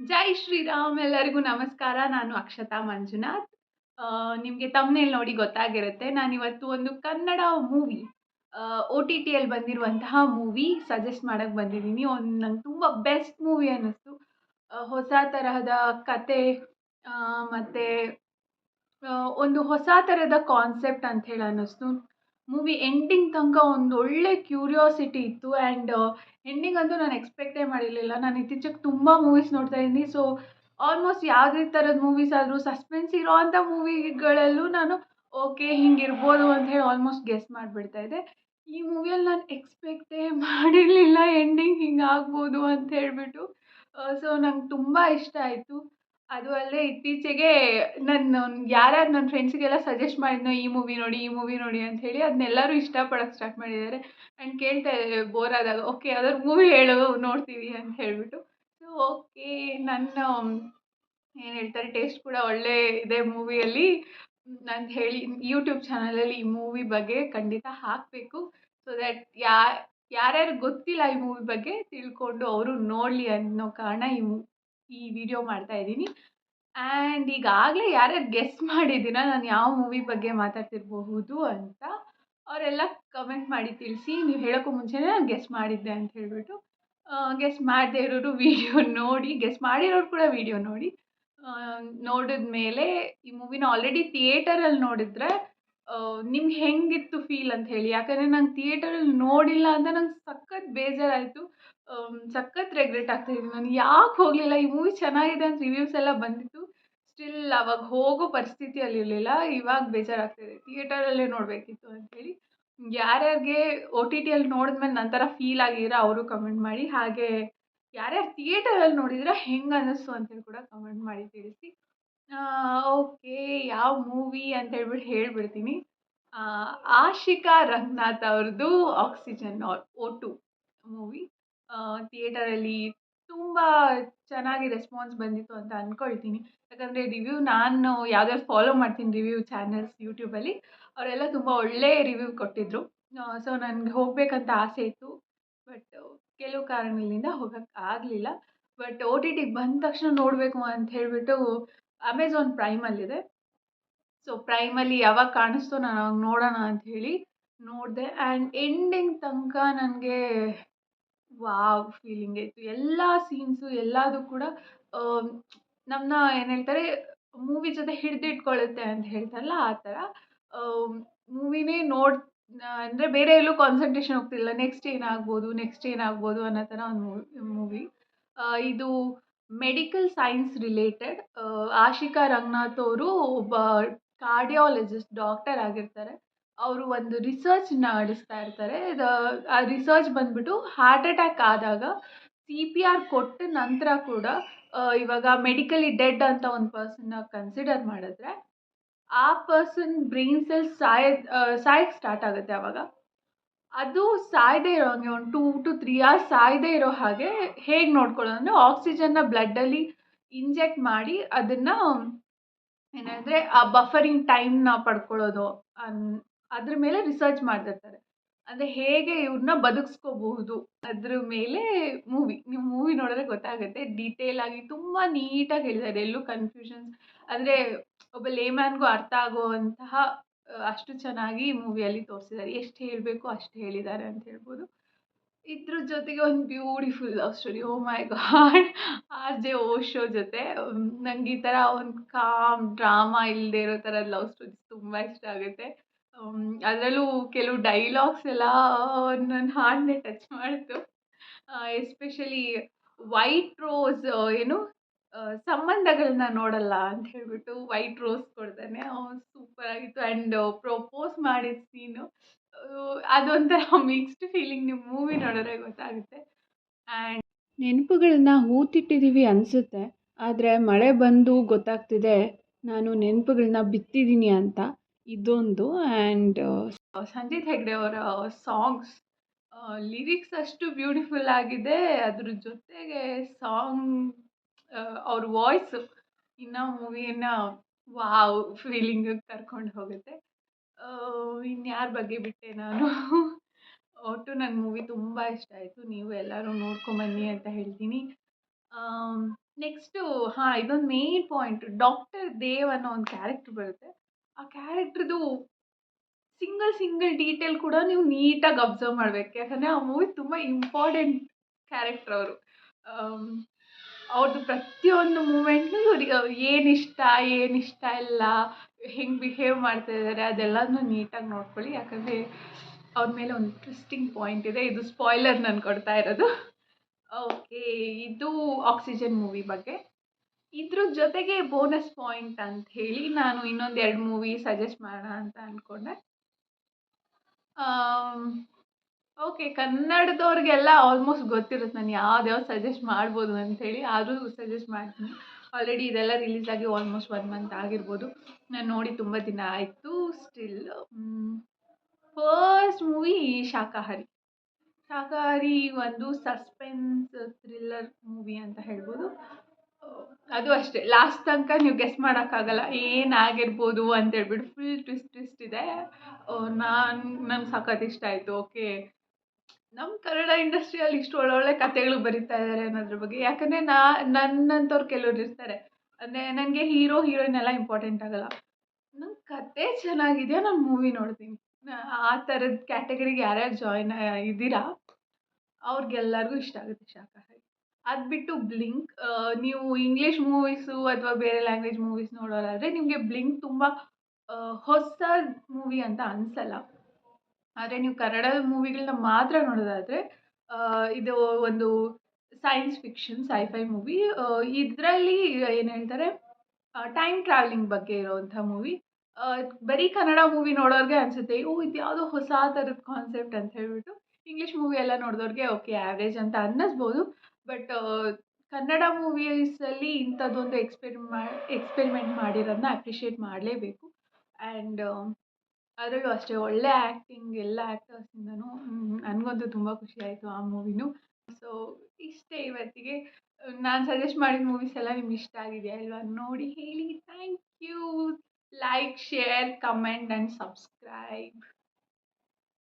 ಜೈ ಶ್ರೀರಾಮ್ ಎಲ್ಲರಿಗೂ ನಮಸ್ಕಾರ. ನಾನು ಅಕ್ಷತಾ ಮಂಜುನಾಥ್. ನಿಮಗೆ ತಮ್ಮನೇಲಿ ನೋಡಿ ಗೊತ್ತಾಗಿರುತ್ತೆ. ನಾನಿವತ್ತು ಒಂದು ಕನ್ನಡ ಮೂವಿ ಒ ಟಿ ಟಿಯಲ್ಲಿ ಬಂದಿರುವಂತಹ ಮೂವಿ ಸಜೆಸ್ಟ್ ಮಾಡೋಕ್ಕೆ ಬಂದಿದ್ದೀನಿ. ಒಂದು ನಂಗೆ ತುಂಬ ಬೆಸ್ಟ್ ಮೂವಿ ಅನ್ನಿಸ್ತು. ಹೊಸ ತರಹದ ಕತೆ ಮತ್ತು ಒಂದು ಹೊಸ ಥರದ ಕಾನ್ಸೆಪ್ಟ್ ಅಂತ ಹೇಳಿ ಅನ್ನಿಸ್ತು. ಮೂವಿ ಎಂಡಿಂಗ್ ತನಕ ಒಂದು ಒಳ್ಳೆ ಕ್ಯೂರಿಯಾಸಿಟಿ ಇತ್ತು ಆ್ಯಂಡ್ ಎಂಡಿಂಗ್ ಅಂತೂ ನಾನು ಎಕ್ಸ್ಪೆಕ್ಟೇ ಮಾಡಿರಲಿಲ್ಲ. ನಾನು ಇತ್ತೀಚೆಗೆ ತುಂಬ ಮೂವೀಸ್ ನೋಡ್ತಾ ಇದ್ದೀನಿ. ಸೊ ಆಲ್ಮೋಸ್ಟ್ ಯಾವುದೇ ಥರದ ಮೂವೀಸ್ ಆದರೂ ಸಸ್ಪೆನ್ಸ್ ಇರೋ ಅಂಥ ಮೂವಿಗಳಲ್ಲೂ ನಾನು ಓಕೆ ಹಿಂಗಿರ್ಬೋದು ಅಂತ ಹೇಳಿ ಆಲ್ಮೋಸ್ಟ್ ಗೆಸ್ ಮಾಡಿಬಿಡ್ತಾ ಇದ್ದೆ. ಈ ಮೂವಿಯಲ್ಲಿ ನಾನು ಎಕ್ಸ್ಪೆಕ್ಟೇ ಮಾಡಿರಲಿಲ್ಲ ಎಂಡಿಂಗ್ ಹಿಂಗೆ ಆಗ್ಬೋದು ಅಂತ ಹೇಳಿಬಿಟ್ಟು. ಸೊ ನಂಗೆ ತುಂಬ ಇಷ್ಟ ಆಯಿತು. ಅದು ಅಲ್ಲದೆ ಇತ್ತೀಚೆಗೆ ನಾನು ಯಾರ್ಯಾರು ನನ್ನ ಫ್ರೆಂಡ್ಸಿಗೆಲ್ಲ ಸಜೆಸ್ಟ್ ಮಾಡಿದ್ನೋ ಈ ಮೂವಿ ನೋಡಿ, ಈ ಮೂವಿ ನೋಡಿ ಅಂತ ಹೇಳಿ ಅದನ್ನೆಲ್ಲರೂ ಇಷ್ಟಪಡಕ್ಕೆ ಸ್ಟಾರ್ಟ್ ಮಾಡಿದ್ದಾರೆ. ಆ್ಯಂಡ್ ಕೇಳ್ತಾ ಇದ್ದಾರೆ ಬೋರ್ ಆದಾಗ ಓಕೆ ಯಾವ್ದಾದ್ರು ಮೂವಿ ಹೇಳು, ನೋಡ್ತೀವಿ ಅಂತ ಹೇಳಿಬಿಟ್ಟು. ಸೊ ಓಕೆ ನನ್ನ ಏನು ಹೇಳ್ತಾರೆ ಟೇಸ್ಟ್ ಕೂಡ ಒಳ್ಳೆ ಇದೆ ಮೂವಿಯಲ್ಲಿ ನಾನು ಹೇಳಿ ಯೂಟ್ಯೂಬ್ ಚಾನಲಲ್ಲಿ ಈ ಮೂವಿ ಬಗ್ಗೆ ಖಂಡಿತ ಹಾಕಬೇಕು. ಸೊ ದ್ಯಾಟ್ ಯಾ, ಯಾರ್ಯಾರು ಗೊತ್ತಿಲ್ಲ ಈ ಮೂವಿ ಬಗ್ಗೆ ತಿಳ್ಕೊಂಡು ಅವರು ನೋಡಲಿ ಅನ್ನೋ ಕಾರಣ ಈ ಈ ವಿಡಿಯೋ ಮಾಡ್ತಾ ಇದ್ದೀನಿ. ಆ್ಯಂಡ್ ಈಗಾಗಲೇ ಯಾರ್ಯಾರು ಗೆಸ್ ಮಾಡಿದ್ದೀನ ನಾನು ಯಾವ ಮೂವಿ ಬಗ್ಗೆ ಮಾತಾಡ್ತಿರಬಹುದು ಅಂತ ಅವರೆಲ್ಲ ಕಮೆಂಟ್ ಮಾಡಿ ತಿಳಿಸಿ. ನೀವು ಹೇಳೋಕ್ಕೂ ಮುಂಚೆನೇ ನಾನು ಗೆಸ್ ಮಾಡಿದ್ದೆ ಅಂತ ಹೇಳಿಬಿಟ್ಟು ಗೆಸ್ ಮಾಡದೇ ಇರೋರು ವಿಡಿಯೋ ನೋಡಿ ಗೆಸ್ ಮಾಡಿರೋರು ಕೂಡ ವಿಡಿಯೋ ನೋಡಿ. ನೋಡಿದ ಮೇಲೆ ಈ ಮೂವಿನ ಆಲ್ರೆಡಿ ಥಿಯೇಟರಲ್ಲಿ ನೋಡಿದರೆ ನಿಮ್ಗೆ ಹೆಂಗಿತ್ತು ಫೀಲ್ ಅಂತ ಹೇಳಿ. ಯಾಕಂದರೆ ನಂಗೆ ಥಿಯೇಟರಲ್ಲಿ ನೋಡಿಲ್ಲ ಅಂತ ನಂಗೆ ಸಖತ್ ಬೇಜಾರಾಯಿತು. ಸಖತ್ ರೆಗ್ರೆಟ್ ಆಗ್ತಾಯಿದೆ ನಾನು ಯಾಕೆ ಹೋಗಲಿಲ್ಲ? ಈ ಮೂವಿ ಚೆನ್ನಾಗಿದೆ ಅಂತ ರಿವ್ಯೂಸ್ ಎಲ್ಲ ಬಂದಿತ್ತು. ಸ್ಟಿಲ್ ಅವಾಗ ಹೋಗೋ ಪರಿಸ್ಥಿತಿಯಲ್ಲಿ ಇರಲಿಲ್ಲ. ಇವಾಗ ಬೇಜಾರಾಗ್ತಾಯಿದೆ ಥಿಯೇಟರಲ್ಲೇ ನೋಡಬೇಕಿತ್ತು ಅಂಥೇಳಿ ಯಾರ್ಯಾರಿಗೆ ಒ ಟಿ ಟಿಯಲ್ಲಿ ನೋಡಿದ್ಮೇಲೆ ನಂತರ ಫೀಲ್ ಆಗಿದ್ರೆ ಅವರು ಕಮೆಂಟ್ ಮಾಡಿ. ಹಾಗೆ ಯಾರ್ಯಾರು ಥಿಯೇಟರಲ್ಲಿ ನೋಡಿದ್ರೆ ಹೆಂಗೆ ಅನ್ನಿಸ್ತು ಅಂತೇಳಿ ಕೂಡ ಕಮೆಂಟ್ ಮಾಡಿ ತಿಳಿಸಿ. ಓಕೆ, ಯಾವ ಮೂವಿ ಅಂತ ಹೇಳ್ಬಿಟ್ಟು ಹೇಳಿಬಿಡ್ತೀನಿ. ಆಶಿಕಾ ರಂಗನಾಥ್ ಅವ್ರದ್ದು ಆಕ್ಸಿಜನ್ ಓ ಟು ಮೂವಿ ಥಿಯೇಟರಲ್ಲಿ ತುಂಬ ಚೆನ್ನಾಗಿ ರೆಸ್ಪಾನ್ಸ್ ಬಂದಿತ್ತು ಅಂತ ಅಂದ್ಕೊಳ್ತೀನಿ ಯಾಕಂದರೆ ರಿವ್ಯೂ ನಾನು ಯಾವ್ದಾದ್ರು ಫಾಲೋ ಮಾಡ್ತೀನಿ ರಿವ್ಯೂ ಚಾನಲ್ಸ್ ಯೂಟ್ಯೂಬಲ್ಲಿ ಅವರೆಲ್ಲ ತುಂಬ ಒಳ್ಳೆಯ ರಿವ್ಯೂ ಕೊಟ್ಟಿದ್ದರು ಸೊ ನನಗೆ ಹೋಗಬೇಕಂತ ಆಸೆ ಇತ್ತು. ಬಟ್ ಕೆಲವು ಕಾರಣಗಳಿಂದ ಹೋಗೋಕ್ಕೆ ಆಗಲಿಲ್ಲ. ಬಟ್ ಓ ಟಿ ಟಿಗೆ ಬಂದ ತಕ್ಷಣ ನೋಡಬೇಕು ಅಂತ ಹೇಳಿಬಿಟ್ಟು ಅಮೆಝಾನ್ ಪ್ರೈಮಲ್ಲಿದೆ ಸೊ ಪ್ರೈಮಲ್ಲಿ ಯಾವಾಗ ಕಾಣಿಸ್ತೋ ನಾನು ಅವಾಗ ನೋಡೋಣ ಅಂತ ಹೇಳಿ ನೋಡಿದೆ. ಆ್ಯಂಡ್ ಎಂಡಿಂಗ್ ತನಕ ನನಗೆ ವಾವ್ ಫೀಲಿಂಗ್ ಇತ್ತು ಎಲ್ಲ ಸೀನ್ಸು ಎಲ್ಲದೂ ಕೂಡ ನಮ್ಮನ್ನ ಏನು ಹೇಳ್ತಾರೆ ಮೂವಿ ಜೊತೆ ಹಿಡಿದಿಟ್ಕೊಳ್ಳುತ್ತೆ ಅಂತ ಹೇಳ್ತಾರಲ್ಲ ಆ ಥರ ಮೂವಿನೇ ನೋಡಿ, ಅಂದರೆ ಬೇರೆ ಎಲ್ಲೂ ಕಾನ್ಸಂಟ್ರೇಷನ್ ಹೋಗ್ತಿಲ್ಲ ನೆಕ್ಸ್ಟ್ ಏನಾಗ್ಬೋದು ನೆಕ್ಸ್ಟ್ ಏನಾಗ್ಬೋದು ಅನ್ನೋ ಥರ ಒಂದು ಮೂವಿ ಇದು medical science related Ashika Ranganath ಅವರು ಒಬ್ಬ ಕಾರ್ಡಿಯಾಲಜಿಸ್ಟ್ ಡಾಕ್ಟರ್ ಆಗಿರ್ತಾರೆ. ಅವರು ಒಂದು ರಿಸರ್ಚ್ ನಡೆಸ್ತಾ ಇರ್ತಾರೆ. ಆ ರಿಸರ್ಚ್ ಬಂದುಬಿಟ್ಟು ಹಾರ್ಟ್ ಅಟ್ಯಾಕ್ ಆದಾಗ ಸಿ ಪಿ ಆರ್ ಕೊಟ್ಟ ನಂತರ ಕೂಡ ಇವಾಗ ಮೆಡಿಕಲಿ ಡೆಡ್ ಅಂತ ಒಂದು ಪರ್ಸನ್ನ ಕನ್ಸಿಡರ್ ಮಾಡಿದ್ರೆ, ಆ ಪರ್ಸನ್ ಬ್ರೈನ್ ಸೆಲ್ಸ್ ಸಾಯ ಸಾಯಕ್ಕೆ ಸ್ಟಾರ್ಟ್ ಆಗುತ್ತೆ ಆವಾಗ ಅದು ಸಾಯದೇ ಇರೋ ಹಾಗೆ ಒಂದು ಟೂ ಟು ತ್ರೀ ಅವರ್ಸ್ ಸಾಯದೇ ಇರೋ ಹಾಗೆ ಹೇಗೆ ನೋಡ್ಕೊಳ್ಳೋದು ಅಂದರೆ ಆಕ್ಸಿಜನ್ನ ಬ್ಲಡ್ಡಲ್ಲಿ ಇಂಜೆಕ್ಟ್ ಮಾಡಿ ಅದನ್ನು, ಏನಂದರೆ ಆ ಬಫರಿಂಗ್ ಟೈಮ್ನ ಪಡ್ಕೊಳ್ಳೋದು ಅನ್ ಅದ್ರ ಮೇಲೆ ರಿಸರ್ಚ್ ಮಾಡ್ತಿರ್ತಾರೆ. ಅಂದರೆ ಹೇಗೆ ಇವ್ರನ್ನ ಬದುಕಿಸ್ಕೋಬಹುದು? ಅದ್ರ ಮೇಲೆ ಮೂವಿ ನೀವು ಮೂವಿ ನೋಡಿದ್ರೆ ಗೊತ್ತಾಗುತ್ತೆ. ಡೀಟೇಲ್ ಆಗಿ ತುಂಬ ನೀಟಾಗಿ ಹೇಳಿದ್ದಾರೆ. ಎಲ್ಲೂ ಕನ್ಫ್ಯೂಷನ್ಸ್ ಅಂದರೆ ಒಬ್ಬ ಲೇಮ್ಯಾನ್ಗೂ ಅರ್ಥ ಆಗುವಂತಹ ಅಷ್ಟು ಚೆನ್ನಾಗಿ ಮೂವಿಯಲ್ಲಿ ತೋರಿಸಿದ್ದಾರೆ. ಎಷ್ಟು ಹೇಳಬೇಕು, ಅಷ್ಟು ಹೇಳಿದ್ದಾರೆ ಅಂತ ಹೇಳ್ಬೋದು. ಇದ್ರ ಜೊತೆಗೆ ಒಂದು beautiful love story O my God R J Osho ಜೊತೆ ನಂಗೆ ಈ ಥರ ಒಂದು ಕಾಮ್ ಡ್ರಾಮಾ ಇಲ್ಲದೆ ಇರೋ ಥರ ಲವ್ ಸ್ಟೋರಿ ತುಂಬ ಇಷ್ಟ ಆಗುತ್ತೆ. ಅದರಲ್ಲೂ ಕೆಲವು ಡೈಲಾಗ್ಸ್ ಎಲ್ಲ ನನ್ನ ಹಾಡನ್ನೇ ಟಚ್ ಮಾಡಿತು. ಎಸ್ಪೆಷಲಿ ವೈಟ್ ರೋಸ್ ಏನು ಸಂಬಂಧಗಳನ್ನ ನೋಡಲ್ಲ ಅಂತ ಹೇಳಿಬಿಟ್ಟು ವೈಟ್ ರೋಸ್ ಕೊಡ್ತಾನೆ. ಸೂಪರ್ ಆಗಿತ್ತು. ಆ್ಯಂಡ್ ಪ್ರಪೋಸ್ ಮಾಡಿದ ಸೀನು ಅದೊಂಥರ ಮಿಕ್ಸ್ಡ್ ಫೀಲಿಂಗ್ ನಿಮ್ಮ ಮೂವಿ ನೋಡಿದ್ರೆ ಗೊತ್ತಾಗುತ್ತೆ. ಆ್ಯಂಡ್ ನೆನಪುಗಳನ್ನ ಹೂತಿಟ್ಟಿದ್ದೀವಿ ಅನಿಸುತ್ತೆ. ಆದರೆ ಮಳೆ ಬಂದು ಗೊತ್ತಾಗ್ತಿದೆ, ನಾನು ನೆನಪುಗಳನ್ನ ಬಿತ್ತಿದ್ದೀನಿ ಅಂತ. ಇದೊಂದು ಆ್ಯಂಡ್ ಸಂಜಿತ್ ಹೆಗ್ಡೆ ಅವರ ಸಾಂಗ್ಸ್ ಲಿರಿಕ್ಸ್ ಅಷ್ಟು ಬ್ಯೂಟಿಫುಲ್ ಆಗಿದೆ. ಅದ್ರ ಜೊತೆಗೆ ಸಾಂಗ್ ಅವ್ರ ವಾಯ್ಸ್ ಇನ್ನು ಮೂವಿಯನ್ನು ವಾವ್ ಫೀಲಿಂಗ್ ಕರ್ಕೊಂಡು ಹೋಗುತ್ತೆ. ಇನ್ಯಾರ ಬಗ್ಗೆ ಬಿಟ್ಟೆ ನಾನು? ಒಟ್ಟು ನನ್ನ ಮೂವಿ ತುಂಬ ಇಷ್ಟ ಆಯಿತು. ನೀವು ಎಲ್ಲರೂ ನೋಡ್ಕೊಂಬನ್ನಿ ಅಂತ ಹೇಳ್ತೀನಿ. ನೆಕ್ಸ್ಟು, ಹಾಂ, ಇದೊಂದು ಮೇನ್ ಪಾಯಿಂಟ್ ಡಾಕ್ಟರ್ ದೇವ್ ಅನ್ನೋ ಒಂದು ಕ್ಯಾರೆಕ್ಟರ್ ಬರುತ್ತೆ. ಕ್ಯಾರೆಕ್ಟ್ರದು ಸಿಂಗಲ್ ಸಿಂಗಲ್ ಡೀಟೇಲ್ ಕೂಡ ನೀವು ನೀಟಾಗಿ ಅಬ್ಸರ್ವ್ ಮಾಡ್ಬೇಕು. ಯಾಕಂದರೆ ಆ ಮೂವಿ ತುಂಬ ಇಂಪಾರ್ಟೆಂಟ್ ಕ್ಯಾರೆಕ್ಟ್ರ್ ಅವರು. ಅವ್ರದ್ದು ಪ್ರತಿಯೊಂದು ಮೂಮೆಂಟ್ನು ಇವ್ರಿಗೆ ಏನು ಇಷ್ಟ ಏನು ಇಷ್ಟ ಇಲ್ಲ, ಹೆಂಗೆ ಬಿಹೇವ್ ಮಾಡ್ತಾ ಇದ್ದಾರೆ ಅದೆಲ್ಲನೂ ನೀಟಾಗಿ ನೋಡ್ಕೊಳ್ಳಿ. ಯಾಕಂದರೆ ಅವ್ರ ಮೇಲೆ ಒಂದು ಇಂಟ್ರೆಸ್ಟಿಂಗ್ ಪಾಯಿಂಟ್ ಇದೆ. ಇದು ಸ್ಪಾಯ್ಲರ್ ನಾನು ಕೊಡ್ತಾ ಇರೋದು. ಓಕೆ, ಇದು ಆಕ್ಸಿಜನ್ ಮೂವಿ ಬಗ್ಗೆ. ಇದ್ರ ಜೊತೆಗೆ ಬೋನಸ್ ಪಾಯಿಂಟ್ ಅಂತ ಹೇಳಿ ನಾನು ಇನ್ನೊಂದು ಎರಡು ಮೂವಿ ಸಜೆಸ್ಟ್ ಮಾಡೋಣ ಅಂತ ಅಂದ್ಕೊಂಡೆ ಓಕೆ ಕನ್ನಡದವ್ರಿಗೆಲ್ಲ ಆಲ್ಮೋಸ್ಟ್ ಗೊತ್ತಿರುತ್ತೆ ನಾನು ಯಾವ್ದು ಯಾವ್ದು ಸಜೆಸ್ಟ್ ಮಾಡ್ಬೋದು ಅಂಥೇಳಿ ಆದರೂ ಸಜೆಸ್ಟ್ ಮಾಡ್ತೀನಿ. ಆಲ್ರೆಡಿ ಇದೆಲ್ಲ ರಿಲೀಸ್ ಆಗಿ ಆಲ್ಮೋಸ್ಟ್ ಒನ್ ಮಂತ್ ಆಗಿರ್ಬೋದು. ನಾನು ನೋಡಿ ತುಂಬ ದಿನ ಆಯಿತು still first movie Shakahari Shakahari ಒಂದು ಸಸ್ಪೆನ್ಸ್ ಥ್ರಿಲ್ಲರ್ ಮೂವಿ ಅಂತ ಹೇಳ್ಬೋದು. ಅದು ಅಷ್ಟೇ. ಲಾಸ್ಟ್ ತನಕ ನೀವು ಗೆಸ್ ಮಾಡೋಕ್ಕಾಗಲ್ಲ. ಏನಾಗಿರ್ಬೋದು ಅಂತೇಳ್ಬಿಟ್ಟು ಫುಲ್ ಟ್ವಿಸ್ಟ್ ಟ್ವಿಸ್ಟ್ ಇದೆ. ನಾನು ನಂಗೆ ಸಖತ್ ಇಷ್ಟ ಆಯಿತು. ಓಕೆ ನಮ್ಮ ಕನ್ನಡ ಇಂಡಸ್ಟ್ರಿಯಲ್ಲಿ ಇಷ್ಟು ಒಳ್ಳೊಳ್ಳೆ ಕಥೆಗಳು ಬರೀತಾ ಇದ್ದಾರೆ ಅನ್ನೋದ್ರ ಬಗ್ಗೆ. ಯಾಕಂದರೆ ನಾ ನನ್ನಂಥವ್ರು ಕೆಲವ್ರು ಇರ್ತಾರೆ. ಅಂದರೆ ನನಗೆ ಹೀರೋ ಹೀರೋಯಿನ್ ಎಲ್ಲ ಇಂಪಾರ್ಟೆಂಟ್ ಆಗಲ್ಲ. ನನ್ನ ಕತೆ ಚೆನ್ನಾಗಿದೆಯಾ ನಾನು ಮೂವಿ ನೋಡ್ತೀನಿ. ಆ ಥರದ ಕ್ಯಾಟಗರಿಗೆ ಯಾರ್ಯಾರು ಜಾಯ್ನ್ ಇದ್ದೀರಾ? ಅವ್ರಿಗೆಲ್ಲರಿಗೂ ಇಷ್ಟ ಆಗುತ್ತೆ, ಶಾಕಾಹಾರಿ. ಅದು ಬಿಟ್ಟು ಬ್ಲಿಂಕ್ ನೀವು ಇಂಗ್ಲೀಷ್ ಮೂವೀಸು ಅಥವಾ ಬೇರೆ ಲ್ಯಾಂಗ್ವೇಜ್ ಮೂವೀಸ್ ನೋಡೋರಾದರೆ ನಿಮಗೆ ಬ್ಲಿಂಕ್ ತುಂಬ ಹೊಸ ಮೂವಿ ಅಂತ ಅನಿಸಲ್ಲ. ಆದರೆ ನೀವು ಕನ್ನಡದ ಮೂವಿಗಳನ್ನ ಮಾತ್ರ ನೋಡೋದಾದರೆ ಇದು ಒಂದು ಸೈನ್ಸ್ ಫಿಕ್ಷನ್ ಸೈಫೈ ಮೂವಿ ಇದರಲ್ಲಿ ಏನು ಹೇಳ್ತಾರೆ ಟೈಮ್ ಟ್ರಾವೆಲಿಂಗ್ ಬಗ್ಗೆ ಇರೋವಂಥ ಮೂವಿ ಬರೀ ಕನ್ನಡ ಮೂವಿ ನೋಡೋರಿಗೆ ಅನಿಸುತ್ತೆ, ಓ, ಇದು ಯಾವುದೋ ಹೊಸ ಥರದ ಕಾನ್ಸೆಪ್ಟ್ ಅಂತ ಹೇಳ್ಬಿಟ್ಟು ಇಂಗ್ಲೀಷ್ ಮೂವಿ ಎಲ್ಲ ನೋಡಿದವ್ರಿಗೆ ಓಕೆ ಆ್ಯಾವ್ರೇಜ್ ಅಂತ ಅನ್ನಿಸ್ಬೋದು. ಬಟ್ ಕನ್ನಡ ಮೂವೀಸಲ್ಲಿ ಇಂಥದ್ದೊಂದು ಎಕ್ಸ್ಪೆರಿಮಾ ಎಕ್ಸ್ಪೆರಿಮೆಂಟ್ ಮಾಡಿರೋದನ್ನ ಅಪ್ರಿಷಿಯೇಟ್ ಮಾಡಲೇಬೇಕು. ಆ್ಯಂಡ್ ಅದರಲ್ಲೂ ಅಷ್ಟೇ ಒಳ್ಳೆ ಆ್ಯಕ್ಟಿಂಗ್ ಎಲ್ಲ ಆ್ಯಕ್ಟರ್ಸಿಂದನೂ ನನಗಂತೂ ತುಂಬ ಖುಷಿ ಆಯಿತು ಆ ಮೂವಿನೂ ಸೊ ಇಷ್ಟೇ ಇವತ್ತಿಗೆ. ನಾನು ಸಜೆಸ್ಟ್ ಮಾಡಿದ ಮೂವೀಸ್ ಎಲ್ಲ ನಿಮ್ಗೆ ಇಷ್ಟ ಆಗಿದೆಯಾ ಅಲ್ವಾ ನೋಡಿ ಹೇಳಿ. Thank you like share comment and subscribe